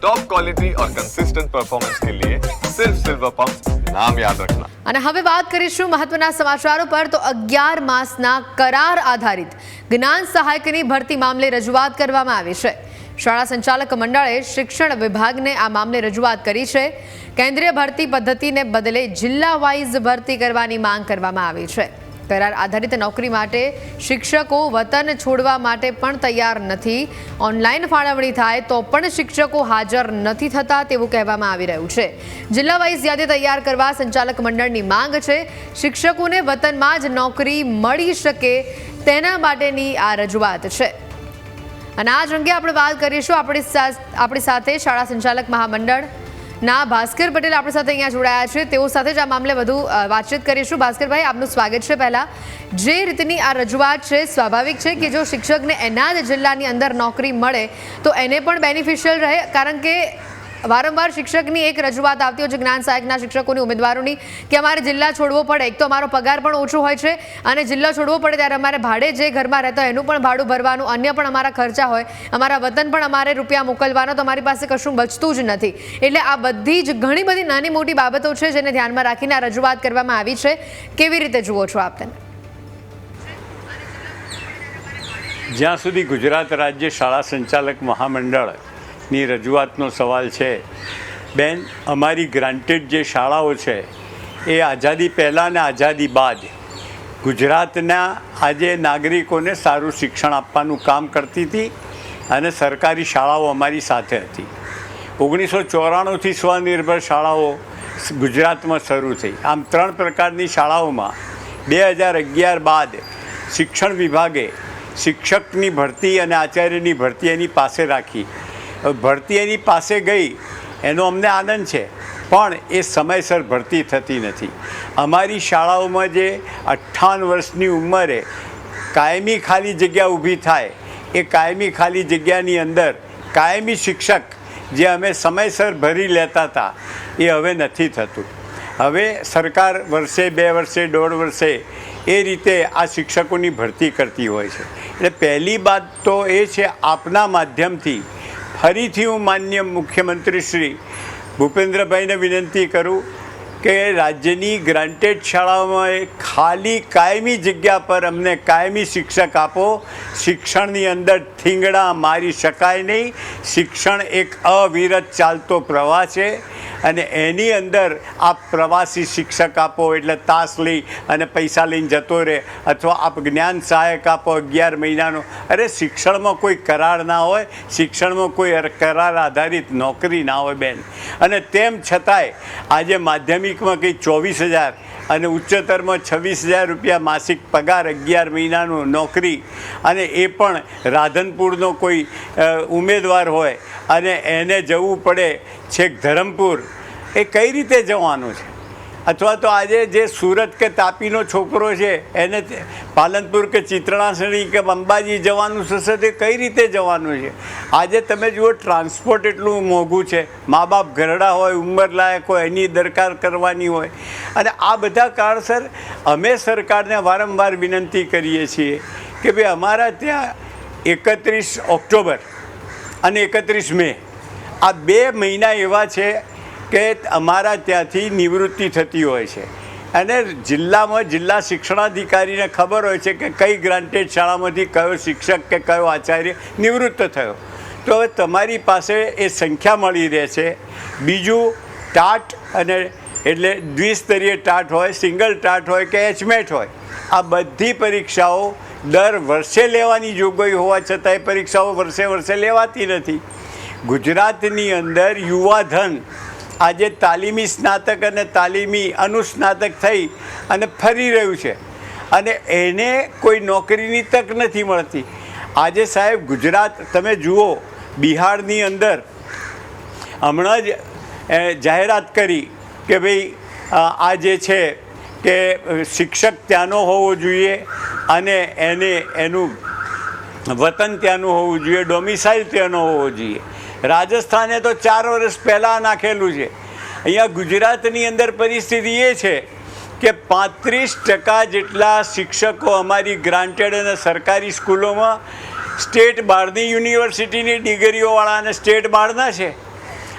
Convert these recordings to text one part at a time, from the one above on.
Top quality और consistent performance के लिए सिर्फ सिल्वर पंप नाम याद रखना અને હવે વાત કરીશું મહત્વના સમાચારો પર તો અગિયાર માસના કરાર આધારિત જ્ઞાન સહાયકની ભરતી મામલે રજૂઆત કરવામાં આવી છે શાળા સંચાલક મંડળે શિક્ષણ વિભાગને આ મામલે રજૂઆત કરી છે કેન્દ્રીય ભરતી પદ્ધતિને બદલે જિલ્લા વાઇઝ ભરતી કરવાની માંગ કરવામાં આવી છે કરાર આધારિત નોકરી માટે શિક્ષકો વતન છોડવા માટે પણ તૈયાર નથી. ઓનલાઈન ફાળવણી થાય તો પણ શિક્ષકો હાજર નથી થતા તેવું કહેવામાં આવી રહ્યું છે. જિલ્લા વાઇઝ યાદી તૈયાર કરવા સંચાલક મંડળની માંગ છે. શિક્ષકોને વતનમાં જ નોકરી મળી શકે તેના માટેની આ રજૂઆત છે. અને આ જ અંગે આપણે વાત કરીશું આપણી આપણી સાથે શાળા સંચાલક મહામંડળ ના, ભાસ્કર પટેલ આપણી સાથે અહીંયા જોડાયા છે. તેઓ સાથે જ આ મામલે વધુ વાતચીત કરીશું. ભાસ્કરભાઈ, આપનું સ્વાગત છે પહેલા. જે રીતની આ રજૂઆત છે, સ્વાભાવિક છે કે જો શિક્ષકને એના જ જિલ્લાની અંદર નોકરી મળે, તો એને પણ બેનિફિશિયલ રહે, કારણ કે વારંવાર શિક્ષકની એક રજૂઆત આવતી હોય છે જ્ઞાન સહાયકના શિક્ષકોની, ઉમેદવારોની, કે અમારે જિલ્લા છોડવો પડે. એક તો અમારો પગાર પણ ઓછો હોય છે અને જિલ્લો છોડવો પડે ત્યારે અમારે ભાડે જે ઘરમાં રહેતા એનું પણ ભાડું ભરવાનું, અન્ય પણ અમારા ખર્ચા હોય. અમારા વતન પણ અમારે રૂપિયા મોકલવાનો, તો અમારી પાસે કશું બચતું જ નથી. એટલે આ બધી જ ઘણી બધી નાની મોટી બાબતો છે જેને ધ્યાનમાં રાખીને આ રજૂઆત કરવામાં આવી છે. કેવી રીતે જુઓ છો આપ તેને? જ્યાં સુધી ગુજરાત રાજ્ય શાળા સંચાલક મહામંડળની રજૂઆતનો સવાલ છે. બેન, અમારી ગ્રાન્ટેડ જે શાળાઓ છે, એ આઝાદી પહેલાં અને આઝાદી બાદ ગુજરાતના આજે નાગરિકોને સારું શિક્ષણ આપવાનું કામ કરતી હતી અને સરકારી શાળાઓ અમારી સાથે હતી. ઓગણીસો ચોરાણુંથી સ્વનિર્ભર શાળાઓ ગુજરાતમાં શરૂ થઈ. આમ ત્રણ પ્રકારની શાળાઓમાં બે હજાર અગિયાર બાદ શિક્ષણ વિભાગે શિક્ષકની ભરતી અને આચાર્યની ભરતી એની પાસે રાખી. ભરતી એની પાસે ગઈ, એનો અમને આનંદ છે. પણ એ સમયસર ભરતી થતી નથી. અમારી શાળાઓમાં જે અઠ્ઠાવન વર્ષની ઉંમરે કાયમી ખાલી જગ્યા ઊભી થાય, એ કાયમી ખાલી જગ્યાની અંદર કાયમી શિક્ષક જે અમે સમયસર ભરી લેતા હતા, એ હવે નથી થતું. હવે સરકાર વર્ષે બે વર્ષે, દોઢ વર્ષે એ રીતે આ શિક્ષકોની ભરતી કરતી હોય છે. એટલે પહેલી વાત તો એ છે, આપના માધ્યમથી ફરીથી હું માન્ય મુખ્યમંત્રી શ્રી ભૂપેન્દ્રભાઈને વિનંતી કરું કે રાજ્યની ગ્રાન્ટેડ શાળાઓમાં ખાલી કાયમી જગ્યા પર અમને કાયમી શિક્ષક આપો. શિક્ષણની અંદર થીંગડા મારી શકાય નહીં. શિક્ષણ એક અવિરત ચાલતો પ્રવાહ છે અને એની અંદર આપ પ્રવાસી શિક્ષક આપો એટલે તાસ લઈ અને પૈસા લઈને જતો રહે અથવા આપ જ્ઞાન સહાયક આપો અગિયાર મહિનાનો. અરે શિક્ષણમાં કોઈ કરાર ના હોય, શિક્ષણમાં કોઈ કરાર આધારિત નોકરી ના હોય બેન. અને તેમ છતાંય આજે માધ્યમિકમાં કંઈ ચોવીસ હજાર અને ઉચ્ચતરમાં છવ્વીસ હજાર રૂપિયા માસિક પગાર અગિયાર મહિનાનું નોકરી અને એ પણ રાધનપુરનો કોઈ ઉમેદવાર હોય અને એને જવું પડે છેક ધરમપુર, એ કઈ રીતે જવાનું છે? અથવા તો આજે જે સુરત કે તાપીનો છોકરો છે, એને પાલનપુર કે ચિત્રણાસણી કે અંબાજી જવાનું થશે તે કઈ રીતે જવાનું છે? આજે તમે જુઓ, ટ્રાન્સપોર્ટ એટલું મોંઘું છે. મા બાપ ઘરડા હોય ઉંમરલાયક હોય, એની દરકાર કરવાની હોય. અને આ બધા કારણસર અમે સરકારને વારંવાર વિનંતી કરીએ છીએ કે ભાઈ, અમારા ત્યાં એકત્રીસ ઓક્ટોબર અને એકત્રીસ મે આ બે મહિના એવા છે કે અમારા ત્યાંથી નિવૃત્તિ થતી હોય છે. અને જિલ્લામાં જિલ્લા શિક્ષણાધિકારીને ખબર હોય છે કે કઈ ગ્રાન્ટેડ શાળામાંથી કયો શિક્ષક કે કયો આચાર્ય નિવૃત્ત થયો. તો હવે તમારી પાસે એ સંખ્યા મળી રહે છે. બીજું ટાટ અને એટલે દ્વિસ્તરીય ટાટ હોય, સિંગલ ટાટ હોય કે એચમેટ હોય, આ બધી પરીક્ષાઓ દર વર્ષે લેવાની જોગવાઈ હોવા છતાં એ પરીક્ષાઓ વર્ષે વર્ષે લેવાતી નથી. ગુજરાતની અંદર યુવાધન આજે તાલીમી સ્નાતક અને તાલીમી અનુસ્નાતક થઈ અને ફરી રહ્યું છે. અને એને કોઈ નોકરીની તક નથી મળતી. આજે સાહેબ ગુજરાત, તમે જુઓ, બિહારની અંદર હમણાં જ જાહેરાત કરી કે ભાઈ આ જે છે કે શિક્ષક ત્યાંનો હોવો જોઈએ અને એને, એનું વતન ત્યાંનું હોવું જોઈએ, ડોમિસાઇલ ત્યાંનો હોવો જોઈએ. રાજસ્થાને તો ચાર વર્ષ પહેલાં નાખેલું છે. અહીંયા ગુજરાતની અંદર પરિસ્થિતિ એ છે કે પાંત્રીસ ટકા જેટલા શિક્ષકો અમારી ગ્રાન્ટેડ અને સરકારી સ્કૂલોમાં સ્ટેટ બહારની યુનિવર્સિટીની ડિગ્રીઓવાળા અને સ્ટેટ બહારના છે.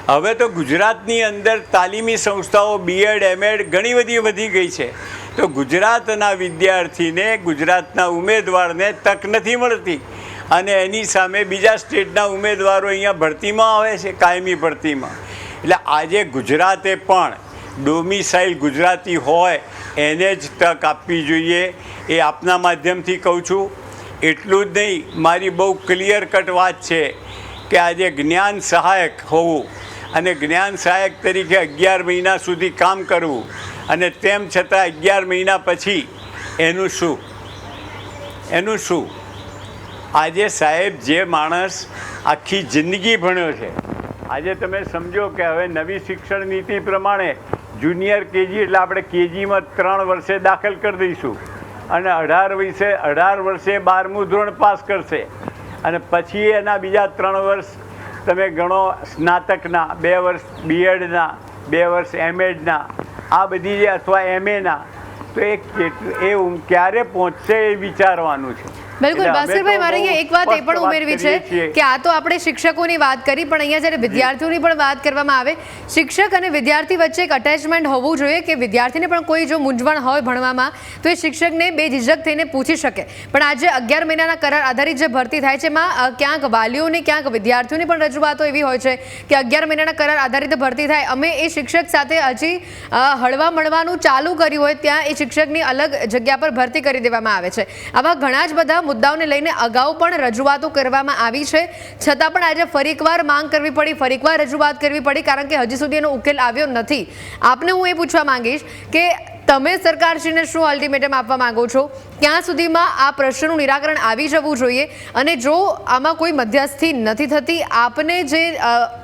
હવે તો ગુજરાતની અંદર તાલીમી સંસ્થાઓ બીએડ એમએડ ઘણી બધી વધી ગઈ છે. તો ગુજરાતના વિદ્યાર્થીને, ગુજરાતના ઉમેદવારને તક નથી મળતી. અને એની સામે બીજા સ્ટેટના ઉમેદવારો અહીંયા ભરતીમાં આવે છે, કાયમી ભરતીમાં. એટલે આજે ગુજરાતે પણ ડોમિસાઇલ ગુજરાતી હોય, એને જ તક આપવી જોઈએ એ આપના માધ્યમથી કહું છું. એટલું જ નહીં, મારી બહુ ક્લિયર કટ વાત છે કે આજે જ્ઞાન સહાયક હોવું અને જ્ઞાન સહાયક તરીકે અગિયાર મહિના સુધી કામ કરવું અને તેમ છતાં અગિયાર મહિના પછી એનું શું? એનું શું? આજે સાહેબ જે માણસ આખી જિંદગી ભણ્યો છે, આજે તમે સમજો કે હવે નવી શિક્ષણ નીતિ પ્રમાણે જુનિયર કેજી એટલે આપણે કેજીમાં ત્રણ વર્ષે દાખલ કરી દઈશું અને અઢાર વર્ષે અઢાર વર્ષે બારમું ધોરણ પાસ કરશે. અને પછી એના બીજા ત્રણ વર્ષ તમે ગણો સ્નાતકના, બે વર્ષ બીએડના બે વર્ષ એમએડના આ બધી જે અથવા એમએના તો એ એ ક્યારે પહોંચશે એ વિચારવાનું છે. બિલકુલ તો મારે અહીંયા એક વાત એ પણ ઉમેરવી છે કે આ તો આપણે શિક્ષકોની વાત કરી પણ અહીંયા જ્યારે વિદ્યાર્થીઓની પણ વાત કરવામાં આવે શિક્ષક અને વિદ્યાર્થી વચ્ચે એક અટેચમેન્ટ હોવું જોઈએ કે વિદ્યાર્થીને પણ કોઈ જો મૂંઝવણ હોય ભણવામાં તો એ શિક્ષકને બે ઝિઝક થઈને પૂછી શકે. પણ આજે અગિયાર મહિનાના કરાર આધારિત જે ભરતી થાય છે એમાં ક્યાંક વાલીઓની ક્યાંક વિદ્યાર્થીઓની પણ રજૂઆતો એવી હોય છે કે અગિયાર મહિનાના કરાર આધારિત ભરતી થાય. અમે એ શિક્ષક સાથે હજી હળવા મળવાનું ચાલુ કર્યું હોય ત્યાં એ શિક્ષકની અલગ જગ્યા પર ભરતી કરી દેવામાં આવે છે. આવા ઘણા જ બધા મુદ્દાઓને લઈને અગાઉ પણ રજૂઆતો કરવામાં આવી છે. છતાં પણ આજે ફરી એકવાર માંગ કરવી પડી ફરી એકવાર રજૂઆત કરવી પડી કારણ કે હજી સુધી એનો ઉકેલ આવ્યો નથી. આપને હું એ પૂછવા માંગીશ કે તમે સરકારશ્રીને શું અલ્ટિમેટમ આપવા માંગો છો? ક્યાં સુધીમાં આ પ્રશ્નનું નિરાકરણ આવી જવું જોઈએ? અને જો આમાં કોઈ મધ્યસ્થી નથી થતી, આપને જે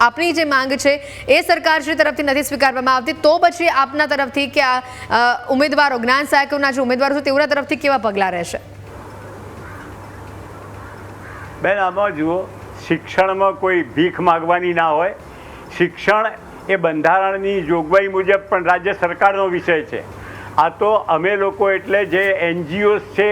આપની જે માંગ છે એ સરકારશ્રી તરફથી નથી સ્વીકારવામાં આવતી. તો પછી આપના તરફથી કે આ ઉમેદવારો, જ્ઞાન સહાયકોના જે ઉમેદવારો છે તેઓના તરફથી કેવા પગલાં રહેશે? બેન, આમાં જુઓ, શિક્ષણમાં કોઈ ભીખ માગવાની ના હોય. શિક્ષણ એ બંધારણની જોગવાઈ મુજબ પણ રાજ્ય સરકારનો વિષય છે. આ તો અમે લોકો એટલે જે એનજીઓસ છે,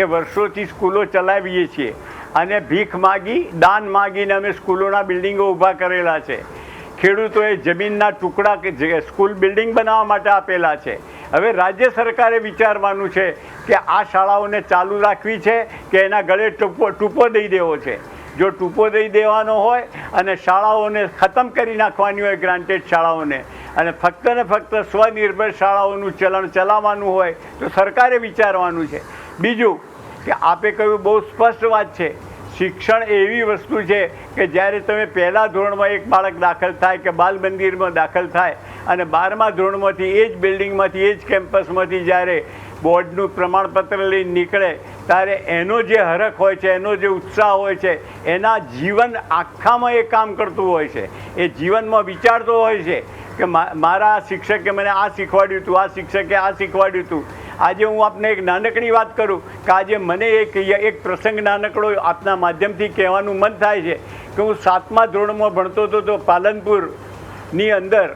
એ વર્ષોથી સ્કૂલો ચલાવીએ છીએ. અને ભીખ માગી, દાન માગીને અમે સ્કૂલોના બિલ્ડિંગો ઊભા કરેલા છે. ખેડૂતોએ જમીનના ટુકડા કે જે સ્કૂલ બિલ્ડિંગ બનાવવા માટે આપેલા છે. હવે રાજ્ય સરકારે વિચારવાનું છે કે આ શાળાઓને ચાલુ રાખવી છે કે એના ગળે ટૂંપો ટૂંપો દઈ દેવો છે. જો ટૂંપો દઈ દેવાનો હોય અને શાળાઓને ખતમ કરી નાખવાની હોય ગ્રાન્ટેડ શાળાઓને, અને ફક્ત ને ફક્ત સ્વનિર્ભર શાળાઓનું ચલણ ચલાવવાનું હોય, તો સરકારે વિચારવાનું છે. બીજું કે આપે કહ્યું બહુ સ્પષ્ટ વાત છે શિક્ષણ એવી વસ્તુ છે કે જ્યારે તમે પહેલા ધોરણમાં એક બાળક દાખલ થાય કે બાલ મંદિરમાં દાખલ થાય અને બારમા ધોરણમાંથી એ જ બિલ્ડિંગમાંથી એ જ કેમ્પસમાંથી જ્યારે બોર્ડનું પ્રમાણપત્ર લઈને નીકળે, ત્યારે એનો જે હરખ હોય છે, એનો જે ઉત્સાહ હોય છે, એના જીવન આખામાં એ કામ કરતું હોય છે. એ જીવનમાં વિચારતો હોય છે કે મારા શિક્ષકે મને આ શીખવાડ્યું હતું આ શિક્ષકે આ શીખવાડ્યું હતું આજે હું આપને એક નાનકડી વાત કરું કે આજે મને એક એક પ્રસંગ નાનકડો આપના માધ્યમથી કહેવાનું મન થાય છે કે હું સાતમા ધોરણમાં ભણતો હતો તો પાલનપુરની અંદર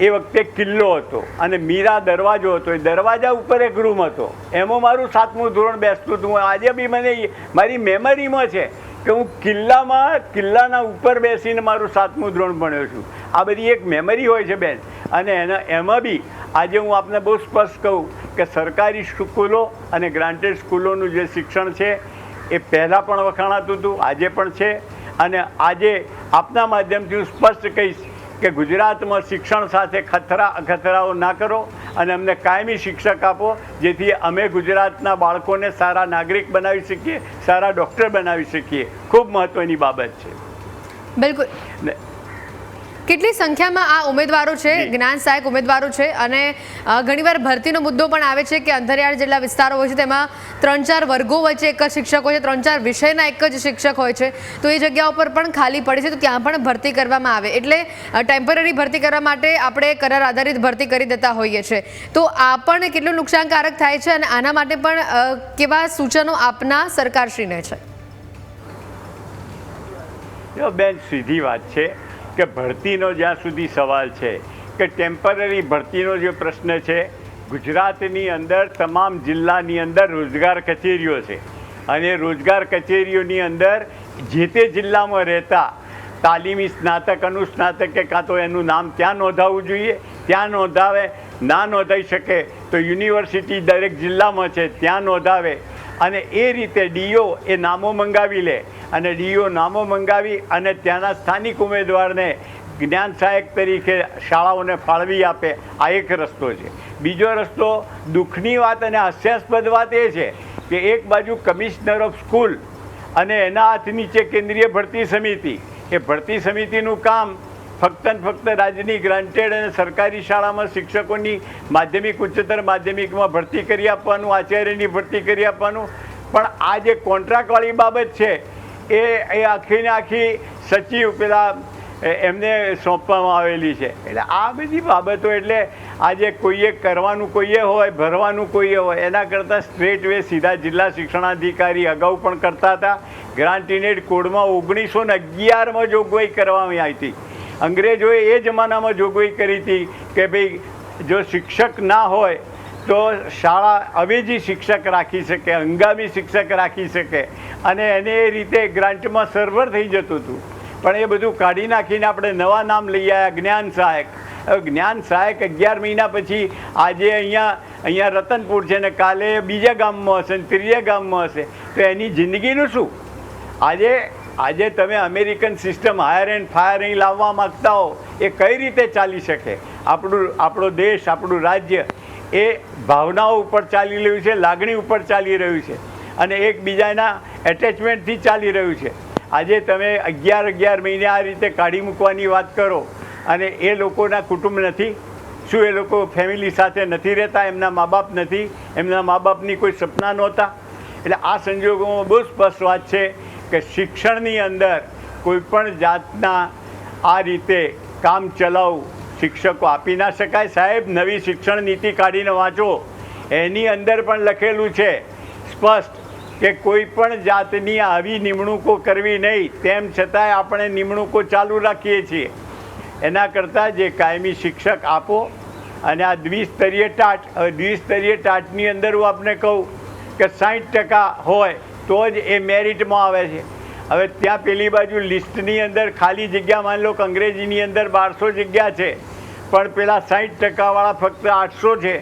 એ વખતે કિલ્લો હતો અને મીરા દરવાજો હતો. એ દરવાજા ઉપર એક રૂમ હતો. એમાં મારું સાતમું ધોરણ બેસતું હતું. આજે બી મને મારી મેમરીમાં છે કે હું કિલ્લામાં, કિલ્લાના ઉપર બેસીને મારું સાતમું ધોરણ ભણ્યો છું. આ બધી એક મેમરી હોય છે બેન. અને એના, એમાં બી આજે હું આપને બહુ સ્પષ્ટ કહું કે સરકારી સ્કૂલો અને ગ્રાન્ટેડ સ્કૂલોનું જે શિક્ષણ છે એ પહેલાં પણ વખાણાતું હતું આજે પણ છે. અને આજે આપના માધ્યમથી હું સ્પષ્ટ કહીશ કે ગુજરાતમાં શિક્ષણ સાથે ખતરા અખતરાઓ ના કરો અને અમને કાયમી શિક્ષક આપો જેથી અમે ગુજરાતના બાળકોને સારા નાગરિક બનાવી શકીએ સારા ડૉક્ટર બનાવી શકીએ. ખૂબ મહત્ત્વની બાબત છે. બિલકુલ. કેટલી સંખ્યામાં આ ઉમેદવારો છે? જ્ઞાન સહાયક ઉમેદવારો છે અને ઘણીવાર ભરતીનો મુદ્દો પણ આવે છે કે અંધરિયાળ જેટલા વિસ્તારો હોય છે તેમાં ત્રણ ચાર વર્ગો વચ્ચે એક જ શિક્ષક હોય છે ત્રણ ચાર વિષયના એક જ શિક્ષક હોય છે. તો એ જગ્યા ઉપર પણ ખાલી પડે છે તો ત્યાં પણ ભરતી કરવામાં આવે. એટલે ટેમ્પરરી ભરતી કરવા માટે આપણે કરાર આધારિત ભરતી કરી દેતા હોઈએ છીએ તો આ પણ કેટલું નુકસાનકારક થાય છે અને આના માટે પણ કેવા સૂચનો આપના સરકારશ્રીને છે? બેન સીધી વાત છે. કે ભરતીનો જ્યાં સુધી સવાલ છે, કે ટેમ્પરરી ભરતીનો જે પ્રશ્ન છે, ગુજરાતની અંદર તમામ જિલ્લાની અંદર રોજગાર કચેરીઓ છે. અને રોજગાર કચેરીઓની અંદર જે તે જિલ્લામાં રહેતા તાલીમી સ્નાતક, અનુસ્નાતક કે કાં તો એનું નામ ત્યાં નોંધાવવું જોઈએ. ત્યાં નોંધાવે, ના નોંધાઈ શકે તો યુનિવર્સિટી દરેક જિલ્લામાં છે, ત્યાં નોંધાવે. અને એ રીતે ડીઓ એ નામો મંગાવી લે. અને ડીઓ નામો મંગાવી અને ત્યાંના સ્થાનિક ઉમેદવારને જ્ઞાન સહાયક તરીકે શાળાઓને ફાળવી આપે. આ એક રસ્તો છે. બીજો રસ્તો દુઃખની વાત અને હાસ્યાસ્પદ વાત એ છે કે એક બાજુ કમિશનર ઓફ સ્કૂલ અને એના હાથ નીચે કેન્દ્રીય ભરતી સમિતિ, એ ભરતી સમિતિનું કામ ફક્ત ને ફક્ત રાજ્યની ગ્રાન્ટેડ અને સરકારી શાળામાં શિક્ષકોની માધ્યમિક, ઉચ્ચતર માધ્યમિકમાં ભરતી કરી આપવાનું, આચાર્યની ભરતી કરી આપવાનું. પણ આ જે કોન્ટ્રાક્ટવાળી બાબત છે, એ એ આખીને આખી સચિવ પેલા એમને સોંપવામાં આવેલી છે. એટલે આ બધી બાબતો એટલે આજે કોઈએ કરવાનું કોઈએ હોય, ભરવાનું કોઈએ હોય, એના કરતાં સ્ટ્રેટ વે સીધા જિલ્લા શિક્ષણાધિકારી અગાઉ પણ કરતા હતા. ગ્રાન્ટીનેડ કોડમાં ઓગણીસો ને અગિયારમાં જોગવાઈ કરવામાં આવી હતી. અંગ્રેજોએ એ જમાનામાં જોગવાઈ કરી હતી કે ભાઈ, જો શિક્ષક ના હોય, તો શાળા અવેજી શિક્ષક રાખી શકે, હંગામી શિક્ષક રાખી શકે. અને એને એ રીતે ગ્રાન્ટમાં સર્વર થઈ જતું હતું. પણ એ બધું કાઢી નાખીને આપણે નવા નામ લઈ આવ્યા, જ્ઞાન સહાયક. જ્ઞાન સહાયક અગિયાર મહિના પછી આજે અહીંયા અહીંયા રતનપુર છે ને કાલે બીજા ગામમાં હશે ને ત્રીજા ગામમાં હશે. તો એની જિંદગીનું શું? આજે આજે તમે American system hire and fire અહીં લાવવા માગતા હો, એ કઈ રીતે ચાલી શકે? આપણું, આપણો દેશ, આપણું રાજ્ય એ ભાવનાઓ ઉપર ચાલી રહ્યું છે, લાગણી ઉપર ચાલી રહ્યું છે અને એકબીજાના એટેચમેન્ટથી ચાલી રહ્યું છે. આજે તમે અગિયાર અગિયાર મહિને આ રીતે કાઢી મૂકવાની વાત કરો અને એ લોકોના કુટુંબ નથી. શું એ લોકો ફેમિલી સાથે નથી રહેતા? એમના મા બાપ નથી. એમના મા બાપની કોઈ સપના નહોતા? એટલે આ સંજોગોમાં બહુ સ્પષ્ટ વાત છે કે શિક્ષણની અંદર કોઈપણ જાતના આ રીતે કામ ચલાવ શિક્ષકો આપી ના શકાય. સાહેબ, નવી શિક્ષણ નીતિ કાઢીને વાંચો. એની અંદર પણ લખેલું છે, સ્પષ્ટ કે કોઈ પણ જાતની આવી નિમણૂકો કરવી નહીં. તેમ છતાંય આપણે નિમણૂકો ચાલુ રાખીએ છીએ. એના કરતાં જે કાયમી શિક્ષક આપો અને આ દ્વિસ્તરીય ટાટ દ્વિસ્તરીય ટાટની અંદર હું આપને કહું કે સાઠ ટકા હોય તો જ એ મેરિટમાં આવે છે. હવે ત્યાં પેલી બાજુ લિસ્ટની અંદર ખાલી જગ્યા માની લો કે અંગ્રેજીની અંદર બારસો જગ્યા છે. પણ પેલા સાઠ ટકાવાળા ફક્ત આઠસો છે.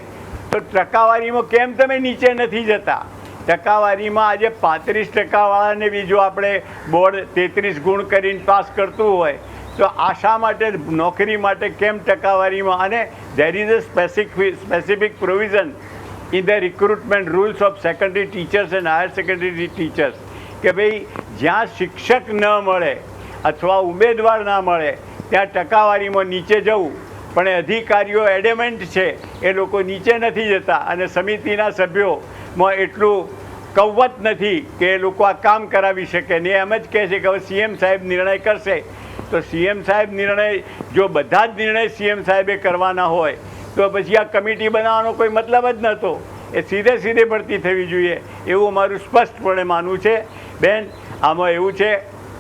તો ટકાવારીમાં કેમ તમે નીચે નથી જતા? ટકાવારીમાં આજે પાંત્રીસ ટકાવાળાને બી આપણે બોર્ડ તેત્રીસ ગુણ કરીને પાસ કરતું હોય, તો આશા માટે, નોકરી માટે કેમ ટકાવારીમાં? અને there is a specific specific provision in the recruitment rules of secondary teachers and higher secondary teachers કે ભાઈ જ્યાં શિક્ષક ન મળે અથવા ઉમેદવાર ના મળે, ત્યાં ટકાવારીમાં નીચે જવું. પણ અધિકારીઓ એડેમેન્ટ છે, એ લોકો નીચે નથી જતા અને સમિતિના સભ્યોમાં એટલું કવત નથી કે એ લોકો આ કામ કરાવી શકે. ને એમ જ કહે છે કે હવે સીએમ સાહેબ નિર્ણય કરશે. તો સીએમ સાહેબ નિર્ણય, જો બધા જ નિર્ણય સીએમ સાહેબે કરવાના હોય તો પછી આ કમિટી બનાવવાનો કોઈ મતલબ જ નહોતો. એ સીધે સીધે ભરતી થવી જોઈએ, એવું મારું સ્પષ્ટપણે માનવું છે. બેન, આમાં એવું છે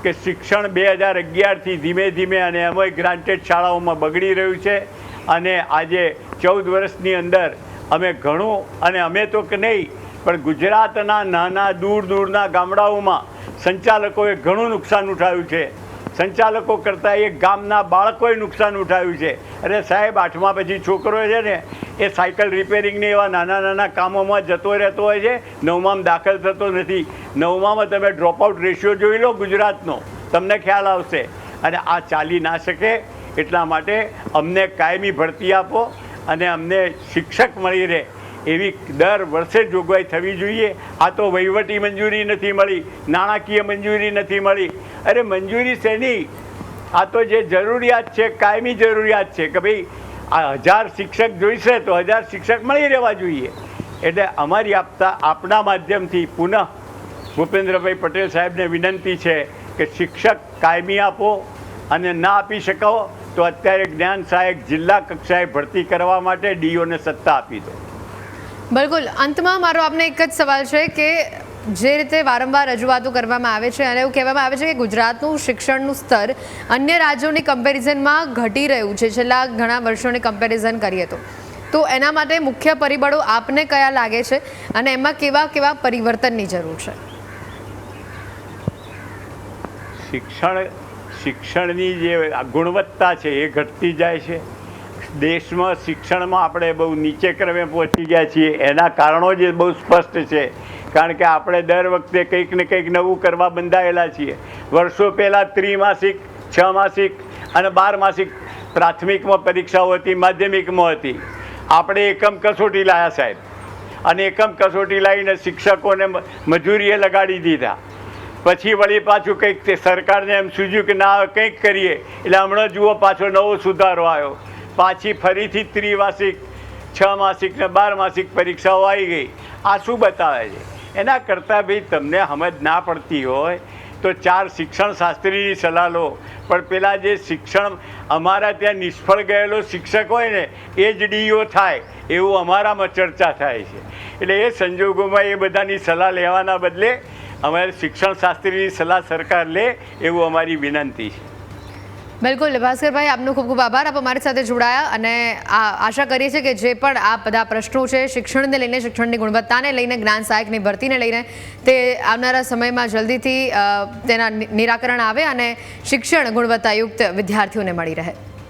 કે શિક્ષણ બે હજાર અગિયારથી ધીમે ધીમે અને એમાંય ગ્રાન્ટેડ શાળાઓમાં બગડી રહ્યું છે અને આજે ચૌદ વર્ષની અંદર અમે ઘણું અને અમે તો કે નહીં, પણ ગુજરાતના નાના દૂર દૂરના ગામડાઓમાં સંચાલકોએ ઘણું નુકસાન ઉઠાવ્યું છે. સંચાલકો કરતાં એક ગામના બાળકોએ નુકસાન ઉઠાવ્યું છે. અરે સાહેબ, આઠમા પછી છોકરો છે ને, એ સાયકલ રિપેરિંગને એવા નાના નાના કામોમાં જતો રહેતો હોય છે. નવમામાં દાખલ થતો નથી. નવમામાં તમે ડ્રોપઆઉટ રેશિયો જોઈ લો ગુજરાતનો. તમને ખ્યાલ આવશે. અને આ ચાલી ના શકે એટલા માટે અમને કાયમી ભરતી આપો અને અમને શિક્ષક મળી રહે. એવી દર વર્ષે જોગવાઈ થવી જોઈએ. આ તો વહીવટી મંજૂરી નથી મળી, નાણાકીય મંજૂરી નથી મળી. અરે મંજૂરી શેની? આ તો જે જરૂરિયાત છે, કાયમી જરૂરિયાત છે કે ભાઈ, આ હજાર શિક્ષક જોઈશે તો હજાર શિક્ષક મળી રહેવા જોઈએ. એટલે અમારી આપતા આપના માધ્યમથી પુનઃ ભૂપેન્દ્રભાઈ પટેલ સાહેબને વિનંતી છે કે શિક્ષક કાયમી આપો અને ના આપી શકો તો અત્યારે જ્ઞાન સહાયક જિલ્લા કક્ષાએ ભરતી કરવા માટે ડીઓને સત્તા આપી દો. બિલકુલ. અંતમાં મારો આપને એક જ સવાલ છે કે જે રીતે વારંવાર રજૂઆતો કરવામાં આવે છે અને એવું કહેવામાં આવે છે કે ગુજરાતનું શિક્ષણનું સ્તર અન્ય રાજ્યોની કમ્પેરિઝનમાં ઘટી રહ્યું છે. છેલ્લા ઘણા વર્ષોની કમ્પેરિઝન કરીએ તો. તો એના માટે મુખ્ય પરિબળો આપને કયા લાગે છે અને એમાં કેવા કેવા પરિવર્તનની જરૂર છે? શિક્ષણ, શિક્ષણની જે ગુણવત્તા છે એ ઘટતી જાય છે. દેશમાં શિક્ષણમાં આપણે બહુ નીચે ક્રમે પહોંચી ગયા છીએ. એના કારણો જે બહુ સ્પષ્ટ છે. કારણ કે આપણે દર વખતે કંઈક ને કંઈક નવું કરવા બંધાયેલા છીએ. વર્ષો પહેલાં ત્રિમાસિક છ માસિક અને બાર માસિક પ્રાથમિકમાં પરીક્ષાઓ હતી, માધ્યમિકમાં હતી. આપણે એકમ કસોટી લાયા સાહેબ. અને એકમ કસોટી લાવીને શિક્ષકોને મજૂરીએ લગાડી દીધા. પછી વળી પાછું કંઈક સરકારને એમ સૂજ્યું કે ના, કંઈક કરીએ. એટલે હમણાં જુઓ પાછો નવો સુધારો આવ્યો. પાછી ફરીથી ત્રિમાસિક છ માસિક ને બાર માસિક પરીક્ષાઓ આવી ગઈ. આ શું બતાવે છે? એના કરતાં ભાઈ તમને સમજ ના પડતી હોય તો ચાર શિક્ષણ શાસ્ત્રીની સલાહ લો. પણ પેલા જે શિક્ષણ અમારા ત્યાં નિષ્ફળ ગયેલો શિક્ષક હોય ને, એ જ ડીઓ થાય. એવું અમારામાં ચર્ચા થાય છે. એટલે એ સંજોગોમાં એ બધાની સલાહ લેવાના બદલે અમારે શિક્ષણ શાસ્ત્રીની સલાહ સરકાર લે એવું અમારી વિનંતી છે. બિલકુલ ભાસ્કરભાઈ આપનો ખૂબ ખૂબ આભાર. આપ અમારી સાથે જોડાયા અને આશા કરીએ છીએ કે જે પણ આ બધા પ્રશ્નો છે, શિક્ષણને લઈને, શિક્ષણની ગુણવત્તાને લઈને, જ્ઞાન સહાયકની ભરતીને લઈને, તે આવનારા સમયમાં જલ્દીથી તેના નિરાકરણ આવે અને શિક્ષણ ગુણવત્તાયુક્ત વિદ્યાર્થીઓને મળી રહે.